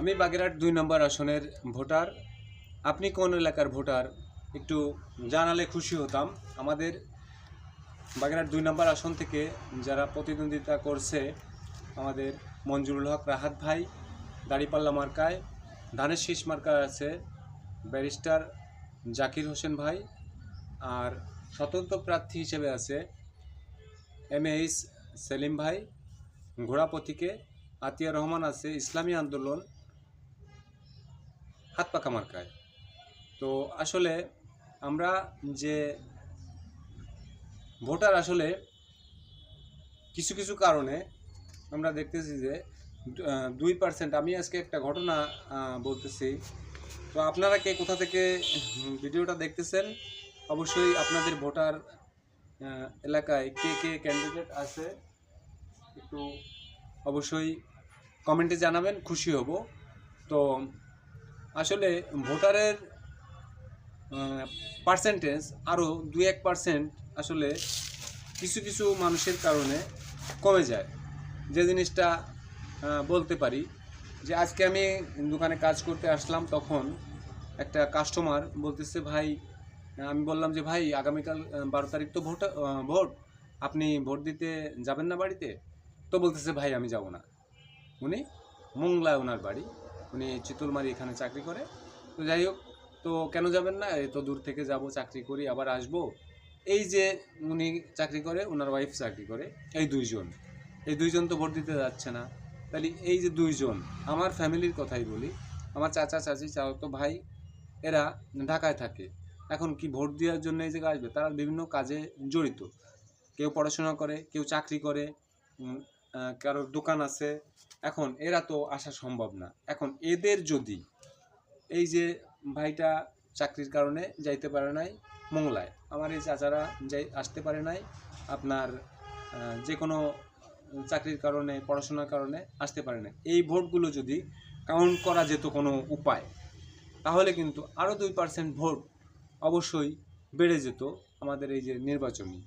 আমি বাগেরহাট দুই নম্বর আসনের ভোটার। আপনি কোন এলাকার ভোটার? একটু জানালে খুশি হতাম। আমাদের বাগেরহাট দুই নম্বর আসন থেকে যারা প্রতিদ্বন্দ্বিতা করছে, আমাদের মঞ্জুরুল হক রাহাত ভাই, দাড়িপাল্লা মার্কায় ধানের শীষ মার্কা আছে, ব্যারিস্টার জাকির হোসেন ভাই, আর স্বতন্ত্র প্রার্থী হিসেবে আছে এম এইচ সেলিম ভাই ঘোড়াপথিকে আতিয়া রহমান আছে, ইসলামী আন্দোলন হাত পাকা মার্কায় তো আসলে আমরা যে ভোটার আসলে কিছু কিছু কারণে আমরা দেখতেছি যে দুই পার্সেন্ট আমি আজকে একটা ঘটনা বলতেছি। তো আপনারা কে কোথা থেকে ভিডিওটা দেখতেছেন, অবশ্যই আপনাদের ভোটার এলাকায় কে কে ক্যান্ডিডেট আছে, একটু অবশ্যই কমেন্টে জানাবেন, খুশি হব। তো আসলে ভোটারের পার্সেন্টেজ আরও দুই এক পার্সেন্ট আসলে কিছু কিছু মানুষের কারণে কমে যায়। যে জিনিসটা বলতে পারি যে আজকে আমি দোকানে কাজ করতে আসলাম তখন একটা কাস্টমার বলতেছে, ভাই, আমি বললাম যে, ভাই, আগামীকাল বারো তারিখ তো ভোট ভোট, আপনি ভোট দিতে যাবেন না বাড়িতে? তো বলতেছে, ভাই, আমি যাব না। উনি, মোংলায় ওনার বাড়ি। উনি চিতলমারি এখানে চাকরি করে। তো যাই হোক, তো কেন যাবেন না? এত দূর থেকে যাব, চাকরি করি, আবার আসব। এই যে উনি চাকরি করে ওনার ওয়াইফ চাকরি করে, এই দুইজন। এই দুইজন তো ভোট দিতে যাচ্ছে না। তাহলে এই যে দুইজন, আমার ফ্যামিলির কথাই বলি। আমার চাচা, চাচি, চাচাতো ভাই, এরা ঢাকায় থাকে। এখন কি ভোট দেওয়ার জন্য এই জায়গায় আসবে? তারা বিভিন্ন কাজে জড়িত। কেউ পড়াশোনা করে, কেউ চাকরি করে কারোর দোকান আছে, এখন এরা তো আসা সম্ভব না। এখন এদের যদি এই যে ভাইটা চাকরির কারণে যাইতে পারে নাই, মোংলায়। আমার এই চাচারা যাই, আসতে পারে নাই, আপনার যে কোনো চাকরির কারণে, পড়াশোনার কারণে আসতে পারে না এই ভোটগুলো যদি কাউন্ট করা যেত কোনো উপায়, তাহলে কিন্তু আরও দুই পার্সেন্ট ভোট অবশ্যই বেড়ে যেত আমাদের এই যে নির্বাচনী।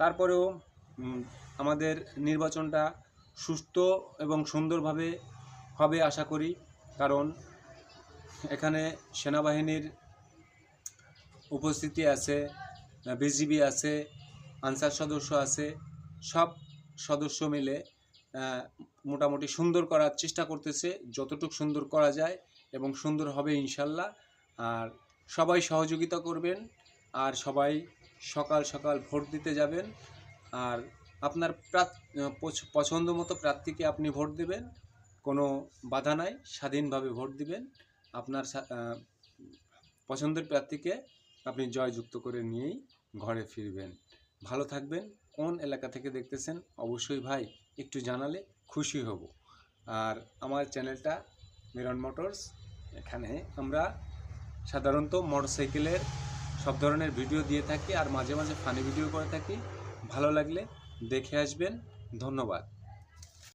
তারপরেও আমাদের নির্বাচনটা সুস্থ এবং সুন্দরভাবে হবে আশা করি। কারণ এখানে সেনাবাহিনীর উপস্থিতি আছে, বিজিবি আছে, আনসার সদস্য আছে, সব সদস্য মিলে মোটামুটি সুন্দর করার চেষ্টা করতেছে। যতটুকু সুন্দর করা যায় এবং সুন্দর হবে ইনশাল্লাহ। আর সবাই সহযোগিতা করবেন, আর সবাই সকাল সকাল ভোট দিতে যাবেন। আর আপনার পছন্দ মতো প্রার্থীকে আপনি ভোট দেবেন, কোনো বাধা নাই, স্বাধীনভাবে ভোট দিবেন। আপনার পছন্দের প্রার্থীকে আপনি জয়যুক্ত করে নিয়েই ঘরে ফিরবেন। ভালো থাকবেন, কোন এলাকা থেকে দেখতেছেন অবশ্যই ভাই একটু জানালে খুশি হব। আর আমার চ্যানেলটা মিরন মোটরস, এখানে আমরা সাধারণত মোটরসাইকেলের সব ধরনের ভিডিও দিয়ে থাকি আর মাঝে মাঝে ফানি ভিডিও করে থাকি। ভালো লাগলে দেখে আসবেন। ধন্যবাদ।